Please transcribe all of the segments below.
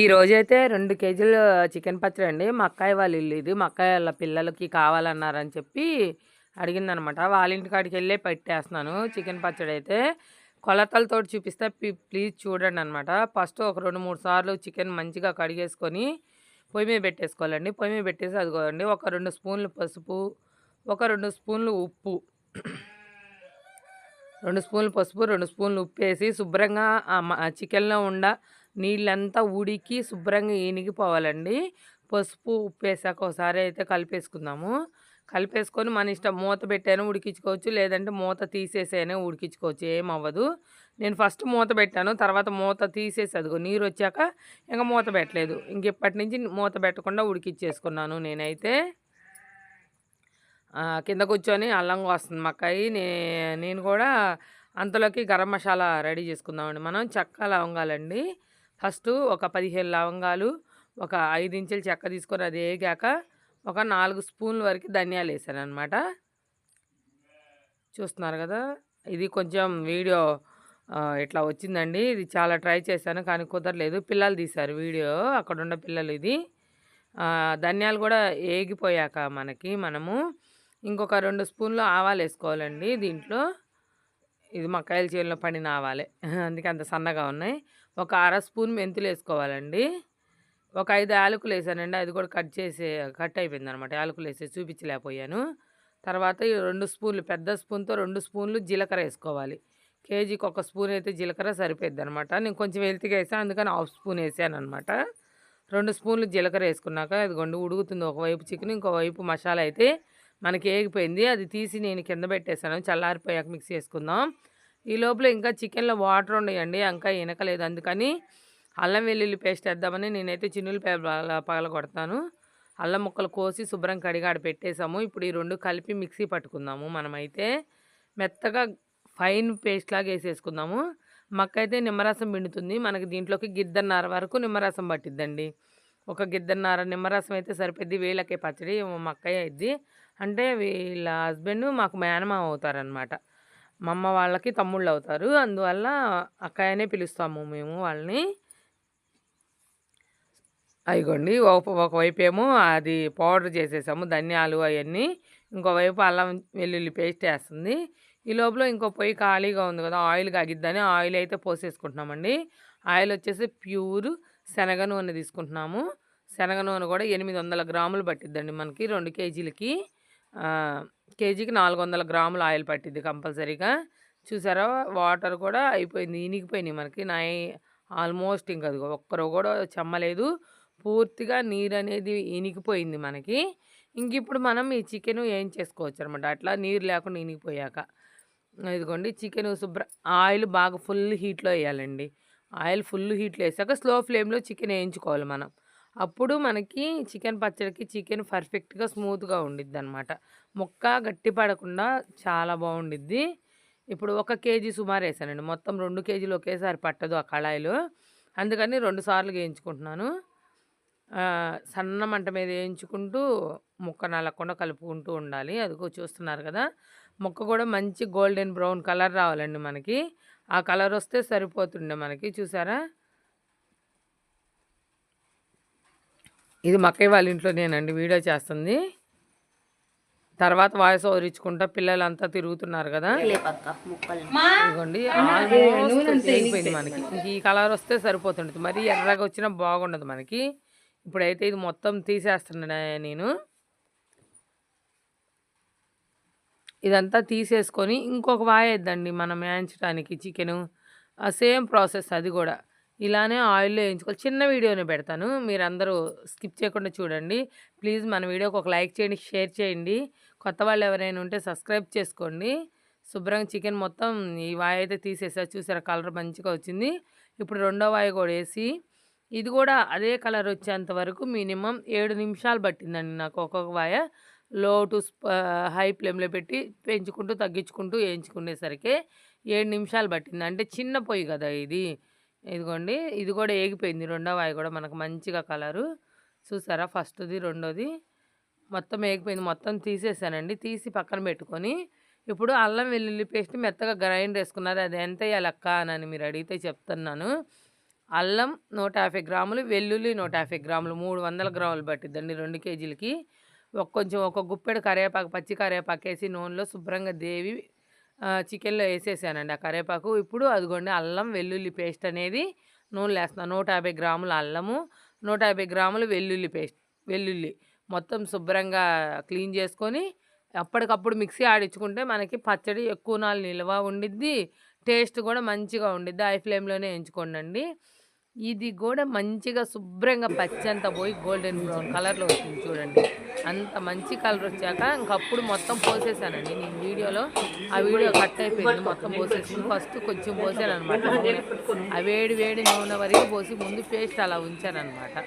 ఈ రోజైతే రెండు కేజీలు చికెన్ పచ్చడి అండి. మా అక్కయ్య వాళ్ళ ఇల్లు ఇది. మా అక్కయ్య వాళ్ళ పిల్లలకి కావాలన్నారని చెప్పి అడిగిందనమాట. వాళ్ళ ఇంటి కాడికి వెళ్ళి పెట్టేస్తున్నాను చికెన్ పచ్చడి అయితే. కొలతలతో చూపిస్తే. ప్లీజ్ చూడండి అనమాట ఫస్ట్ ఒక రెండు మూడు సార్లు చికెన్ మంచిగా కడిగేసుకొని పొయ్యి మీద పెట్టేసుకోవాలండి. పొయ్యి మీద పెట్టేసి అదిగోండి. ఒక రెండు స్పూన్లు పసుపు ఒక రెండు స్పూన్లు ఉప్పు. రెండు స్పూన్లు పసుపు రెండు స్పూన్లు ఉప్పు వేసి శుభ్రంగా చికెన్లో ఉండ నీళ్ళంతా ఉడికి శుభ్రంగా ఇనిగిపోవాలండి పసుపు ఉప్పు వేసాక ఒకసారి అయితే కలిపేసుకుందాము. కలిపేసుకొని మన ఇష్టం మూత పెట్టాను ఉడికించుకోవచ్చు లేదంటే మూత తీసేసైనా ఉడికించుకోవచ్చు ఏం అవ్వదు. నేను ఫస్ట్ మూత పెట్టాను తర్వాత మూత తీసేసి అదిగో నీరు వచ్చాక ఇంకా మూత పెట్టలేదు. ఇంకెప్పటి నుంచి మూత పెట్టకుండా ఉడికిచ్చేసుకున్నాను నేనైతే. కింద కూర్చొని అల్లం వస్తుంది మక్కాయి నే నేను కూడా అంతలోకి గరం మసాలా రెడీ చేసుకుందామండి మనం చక్క లవంగాలండి. ఫస్ట్ ఒక పదిహేను లవంగాలు ఒక ఐదు ఇంచుల చెక్క తీసుకొని అది వేగాక ఒక నాలుగు స్పూన్ల వరకు ధనియాలు వేసాను అనమాట చూస్తున్నారు కదా ఇది కొంచెం వీడియో ఇట్లా వచ్చిందండి. ఇది చాలా ట్రై చేశాను కానీ కుదరలేదు. పిల్లలు తీశారు వీడియో అక్కడ ఉన్న పిల్లలు ఇది. ధనియాలు కూడా ఏగిపోయాక మనకి మనము ఇంకొక రెండు స్పూన్లు ఆవాలు వేసుకోవాలండి దీంట్లో. ఇది మక్కాయల చేనులో పడిన ఆవాలే. అందుకే అంత సన్నగా ఉన్నాయి. ఒక అర స్పూన్ మెంతులు వేసుకోవాలండి ఒక ఐదు యాలకులు వేసానండి అది కూడా కట్ చేసే కట్ అయిపోయింది అనమాట యాలకులు వేసి చూపించలేకపోయాను. తర్వాత రెండు స్పూన్లు పెద్ద స్పూన్తో రెండు స్పూన్లు జీలకర్ర వేసుకోవాలి. కేజీకి ఒక స్పూన్ అయితే జీలకర్ర సరిపోద్ది అనమాట నేను కొంచెం వెల్తిగా వేసాను అందుకని హాఫ్ స్పూన్ వేసాను అనమాట రెండు స్పూన్లు జీలకర్ర వేసుకున్నాక ఇదిగోండి ఉడుగుతుంది ఒకవైపు చికెన్ ఇంకోవైపు మసాలా అయితే మనకి ఏగిపోయింది. అది తీసి నేను కింద పెట్టేశాను. చల్లారిపోయాక మిక్స్ చేసుకుందాం. ఈ లోపల ఇంకా చికెన్లో వాటర్ ఉన్నాయండి ఇంకా ఇనకలేదు. అందుకని అల్లం వెల్లుల్లి పేస్ట్ వేద్దామని నేనైతే చిన్నులు పగల కొడతాను అల్లం ముక్కలు కోసి శుభ్రం కడిగాడ పెట్టేసాము ఇప్పుడు ఈ రెండు కలిపి మిక్సీ పట్టుకుందాము మనమైతే. మెత్తగా ఫైన్ పేస్ట్ లాగా వేసేసుకుందాము. మక్క అయితే నిమ్మరసం పిండుతుంది. మనకి దీంట్లోకి గిద్దన్నర వరకు నిమ్మరసం పట్టిద్దండి. ఒక గిద్దన్నర నిమ్మరసం అయితే సరిపోద్ది. వీళ్ళకే పచ్చడి మక్కయ్య అయింది అంటే వీళ్ళ హస్బెండ్ మాకు మేనమామ అవుతారనమాట మా అమ్మ వాళ్ళకి తమ్ముళ్ళు అవుతారు అందువల్ల అక్కయ్యనే పిలుస్తాము మేము వాళ్ళని. అయిగోండి ఒక ఒకవైపు ఏమో అది పౌడర్ చేసేసాము ధనియాలు అవన్నీ ఇంకోవైపు అల్లం వెల్లుల్లి పేస్ట్ వేస్తుంది ఈ లోపల ఇంకో పొయ్యి ఖాళీగా ఉంది కదా ఆయిల్ కాగిద్దని ఆయిల్ అయితే పోసేసుకుంటున్నామండి. ఆయిల్ వచ్చేసి ప్యూర్ శనగ నూనె తీసుకుంటున్నాము. శనగ నూనె కూడా ఎనిమిది వందల గ్రాములు పట్టిద్దండి మనకి రెండు కేజీలకి. కేజీకి నాలుగు వందల గ్రాముల ఆయిల్ పట్టింది కంపల్సరీగా. చూసారా? వాటర్ కూడా అయిపోయింది ఇనిగిపోయినాయి మనకి. నా ఆల్మోస్ట్ ఇంకా అది ఒక్కరు కూడా చెమ్మలేదు. పూర్తిగా నీరు అనేది ఇనిగిపోయింది మనకి. ఇంక ఇప్పుడు మనం ఈ చికెన్ ఏం చేసుకోవచ్చు అనమాట? అట్లా నీరు లేకుండా ఇనిగిపోయాక. ఇదిగోండి చికెన్ శుభ్ర ఆయిల్ బాగా ఫుల్ హీట్లో వేయాలండి. ఆయిల్ ఫుల్ హీట్లో వేసాక స్లో ఫ్లేమ్లో చికెన్ వేయించుకోవాలి మనం. అప్పుడు మనకి చికెన్ పచ్చడికి చికెన్ పర్ఫెక్ట్గా స్మూత్గా ఉండిద్ది అనమాట ముక్క గట్టి పడకుండా చాలా బాగుండిద్ది. ఇప్పుడు ఒక కేజీ సుమారు వేసానండి. మొత్తం రెండు కేజీలు ఒకేసారి పట్టదు ఆ కళాయిలు. అందుకని రెండు సార్లు వేయించుకుంటున్నాను. సన్న మంట మీద వేయించుకుంటూ ముక్క నలకుండా కలుపుకుంటూ ఉండాలి. అదిగో చూస్తున్నారు కదా. ముక్క కూడా మంచి గోల్డెన్ బ్రౌన్ కలర్ రావాలండి మనకి. ఆ కలర్ వస్తే సరిపోతుండే మనకి. చూసారా? ఇది మక్కయ్య వాళ్ళ ఇంట్లో నేనండి వీడియో చేస్తుంది. తర్వాత వాయిస్ ఓవర్ ఇచ్చుకుంటా పిల్లలంతా తిరుగుతున్నారు కదా. ఇదిగోండి అయిపోయింది మనకి. ఈ కలర్ వస్తే సరిపోతుండదు మరి ఎర్రగా వచ్చినా బాగుండదు మనకి. ఇప్పుడైతే ఇది మొత్తం తీసేస్తున్నా నేను. ఇదంతా తీసేసుకొని ఇంకొక వాయేద్దండి మనం వేయించడానికి చికెను సేమ్ ప్రాసెస్ అది కూడా. ఇలానే ఆయిల్లో వేయించుకోవాలి. చిన్న వీడియోనే పెడతాను. మీరు అందరూ స్కిప్ చేయకుండా చూడండి. ప్లీజ్ మన వీడియోకి ఒక లైక్ చేయండి షేర్ చేయండి. కొత్త వాళ్ళు ఎవరైనా ఉంటే సబ్స్క్రైబ్ చేసుకోండి. శుభ్రంగా చికెన్ మొత్తం ఈ వాయి అయితే తీసేసా చూసారా కలర్ మంచిగా వచ్చింది. ఇప్పుడు రెండో వాయి కూడా వేసి ఇది కూడా అదే కలర్ వచ్చేంత వరకు మినిమం ఏడు నిమిషాలు పట్టిందండి నాకు ఒక్కొక్క వాయ. లో టు హై ఫ్లేమ్లో పెట్టి పెంచుకుంటూ తగ్గించుకుంటూ వేయించుకునేసరికి ఏడు నిమిషాలు పట్టింది. అంటే చిన్న పొయ్యి కదా ఇది. ఇదిగోండి. ఇది కూడా ఏగిపోయింది. రెండవ అవి కూడా మనకు మంచిగా కలరు. చూసారా? ఫస్ట్ది రెండోది మొత్తం ఏగిపోయింది. మొత్తం తీసేసానండి. తీసి పక్కన పెట్టుకొని ఇప్పుడు అల్లం వెల్లుల్లి పేస్ట్ మెత్తగా గ్రైండ్ వేసుకున్నారు అది ఎంత లెక్క అని మీరు అడిగితే చెప్తున్నాను. అల్లం నూట యాభై గ్రాములు వెల్లుల్లి నూట యాభై గ్రాములు మూడు వందల గ్రాములు పట్టిద్దండి రెండు కేజీలకి. ఒక కొంచెం ఒక గుప్పెడు కరివేపాకు పచ్చి కరివేపాకు వేసి నూనెలో శుభ్రంగా దేవి చికెన్లో వేసేసానండి ఆ కరివేపాకు. ఇప్పుడు అదిగోండి అల్లం వెల్లుల్లి పేస్ట్ అనేది నూనెలో వేస్తున్నాను నూట యాభై గ్రాముల అల్లము నూట యాభై గ్రాములు వెల్లుల్లి పేస్ట్ వెల్లుల్లి మొత్తం శుభ్రంగా క్లీన్ చేసుకొని అప్పటికప్పుడు మిక్సీ ఆడించుకుంటే మనకి పచ్చడి ఎక్కువ నాళ్ళు నిల్వ ఉండిద్ది టేస్ట్ కూడా మంచిగా ఉండిద్ది. ఐ ఫ్లేమ్లోనే ఎంచుకోండి ఇది కూడా మంచిగా శుభ్రంగా పచ్చంతా అంతా పోయి గోల్డెన్ బ్రౌన్ కలర్లో వచ్చింది చూడండి. అంత మంచి కలర్ వచ్చాక ఇంకప్పుడు మొత్తం పోసేసానండి. నేను వీడియోలో ఆ వీడియో కట్ అయిపోయింది మొత్తం పోసేసి ఫస్ట్ కొంచెం పోసాను అనమాట ఆ వేడి వేడి నూనె వరకు పోసి ముందు పేస్ట్ అలా ఉంచాను అనమాట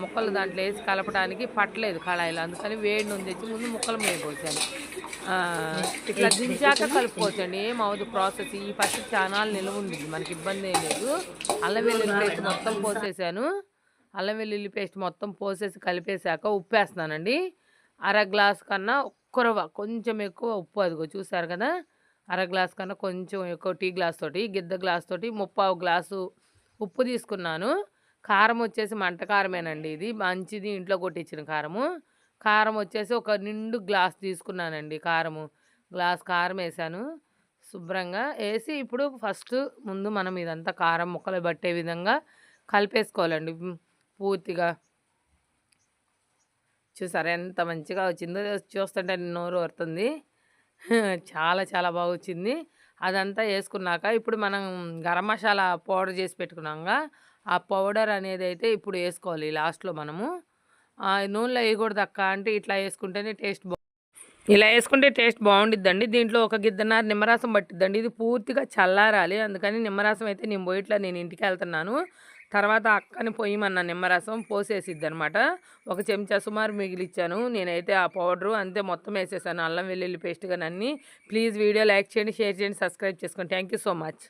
ముక్కలు దాంట్లో వేసి కలపడానికి పట్టలేదు కళాయిలో. అందుకని వేడి నూనె తెచ్చి ముందు ముక్కలు మీద పోసాను. ఇట్లా దించాక కలుపుకోవచ్చండి. ఏం ప్రాసెస్. ఈ పచ్చడి చాలా నిలువ ఉంది మనకి ఇబ్బంది ఏం లేదు. అల్లం వెల్లుల్లి మొత్తం పోసేసాను. అల్లం వెల్లుల్లి పేస్ట్ మొత్తం పోసేసి కలిపేశాక ఉప్పు వేస్తున్నానండి అర గ్లాస్ కన్నా ఒక్కరవ కొంచెం ఎక్కువ ఉప్పు అదిగో చూసారు కదా? అర గ్లాస్ కన్నా కొంచెం ఎక్కువ టీ గ్లాస్ తోటి గిద్ద గ్లాస్ తోటి ముప్పావు గ్లాసు ఉప్పు తీసుకున్నాను. కారం వచ్చేసి మంట కారమేనండి ఇది మంచిది ఇంట్లో కొట్టించిన కారము. కారం వచ్చేసి ఒక నిండు గ్లాస్ తీసుకున్నానండి కారము. గ్లాస్ కారం వేసాను శుభ్రంగా వేసి ఇప్పుడు ఫస్ట్ ముందు మనం ఇదంతా కారం ముక్కలు పట్టే విధంగా కలిపేసుకోవాలండి. పూర్తిగా చూసారా ఎంత మంచిగా వచ్చిందో చూస్తుంటే నోరు వరుతుంది చాలా చాలా బాగా వచ్చింది. అదంతా వేసుకున్నాక ఇప్పుడు మనం గరం మసాలా పౌడర్ చేసి పెట్టుకున్నాక ఆ పౌడర్ అనేది అయితే ఇప్పుడు వేసుకోవాలి లాస్ట్లో మనము. ఆ, నూనెలో వేయకూడదు అక్క అంటే ఇట్లా వేసుకుంటేనే టేస్ట్ బా ఇలా వేసుకుంటే టేస్ట్ బాగుండిద్దండి. దీంట్లో ఒక గిద్దన్నర నిమ్మరసం పట్టిద్దండి. ఇది పూర్తిగా చల్లారాలి. అందుకని నిమ్మరసం అయితే నేను పోయిట్లా నేను ఇంటికి వెళ్తున్నాను. తర్వాత అక్కని పోయమన్న నిమ్మరసం పోసేసిద్ది అనమాట ఒక చెంచా సుమారు మిగిలిచ్చాను. నేనైతే ఆ పౌడరు అంతే మొత్తం వేసేసాను. అల్లం వెల్లుల్లి పేస్ట్ కానీ అన్నీ. ప్లీజ్ వీడియో లైక్ చేయండి షేర్ చేయండి సబ్స్క్రైబ్ చేసుకోండి. Thank you so much.